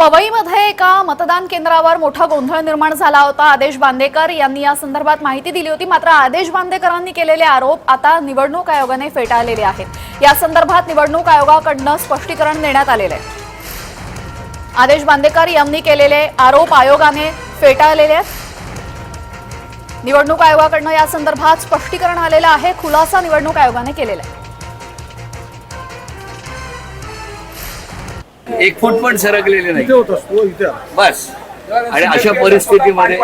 पवईमध्ये एका मतदान केंद्रावर मोठा गोंधळ निर्माण झाला होता. आदेश बांदेकर यांनी या संदर्भात माहिती दिली होती. मात्र आदेश बांदेकरांनी केलेले आरोप आता निवडणूक आयोगाने फेटाळलेले आहेत. या संदर्भात निवडणूक आयोगाकडनं स्पष्टीकरण देण्यात आलेले आहे. आदेश बांदेकर यांनी केलेले आरोप आयोगाने फेटाळलेले आहेत. निवडणूक आयोगाकडनं या संदर्भात स्पष्टीकरण आलेलं आहे. खुलासा निवडणूक आयोगाने केलेला आहे. एक फूट पण सरकलेले नाही. बस. आणि अशा परिस्थितीमध्ये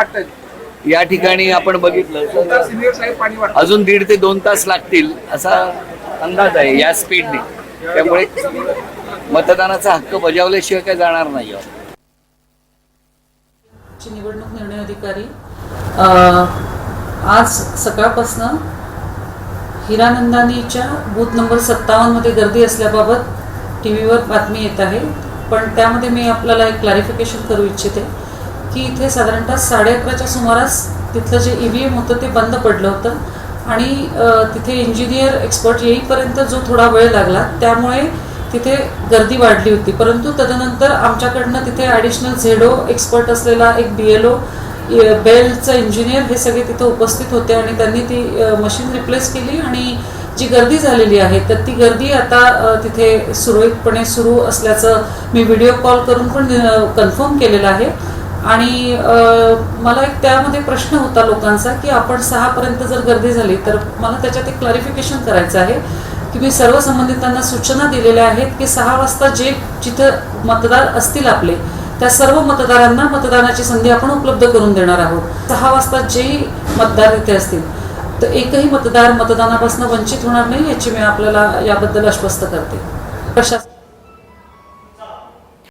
या ठिकाणी आपण बघितलं. अजून दीड ते दोन तास लागतील असा अंदाज आहे या स्पीडने त्यामुळे मतदानाचा हक्क बजावल्याशिवाय काय जाणार नाही. ची निवडणूक निर्णय अधिकारी आज सकाळपासनं हिरानंदानीच्या बूथ नंबर सत्तावन्नमध्ये गर्दी असल्याबाबत टी व्हीवर बातमी येत आहे. पण त्यामध्ये मी आपल्याला एक क्लॅरिफिकेशन करू इच्छिते की इथे साधारणतः साडे अकराच्या सुमारास तिथलं जे ई व्ही एम होतं ते बंद पडलं होतं. आणि तिथे इंजिनियर एक्सपर्ट येईपर्यंत जो थोडा वेळ लागला त्यामुळे तिथे गर्दी वाढली होती. परंतु तदनंतर आमच्याकडनं तिथे ॲडिशनल झेडो एक्सपर्ट असलेला एक बी एल ओ बेलचं इंजिनियर हे सगळे तिथे उपस्थित होते आणि त्यांनी ती मशीन रिप्लेस केली आणि जी गर्दी झालेली आहे तर ती गर्दी आता तिथे सुरळीतपणे सुरू असल्याचं मी व्हिडिओ कॉल करून पण कन्फर्म केलेलं आहे. आणि मला एक त्यामध्ये प्रश्न होता लोकांचा की आपण सहापर्यंत जर गर्दी झाली तर मला त्याच्यात एक क्लॅरिफिकेशन करायचं आहे की मी सर्व संबंधितांना सूचना दिलेल्या आहेत की सहा वाजता जे जिथं मतदार असतील आपले त्या सर्व मतदारांना मतदानाची संधी आपण उपलब्ध करून देणार आहोत. सहा वाजता जे मतदार तिथे असतील तर एकही मतदार मतदानापासून वंचित होणार नाही याची मी आपल्याला याबद्दल आश्वस्त करते. प्रशासन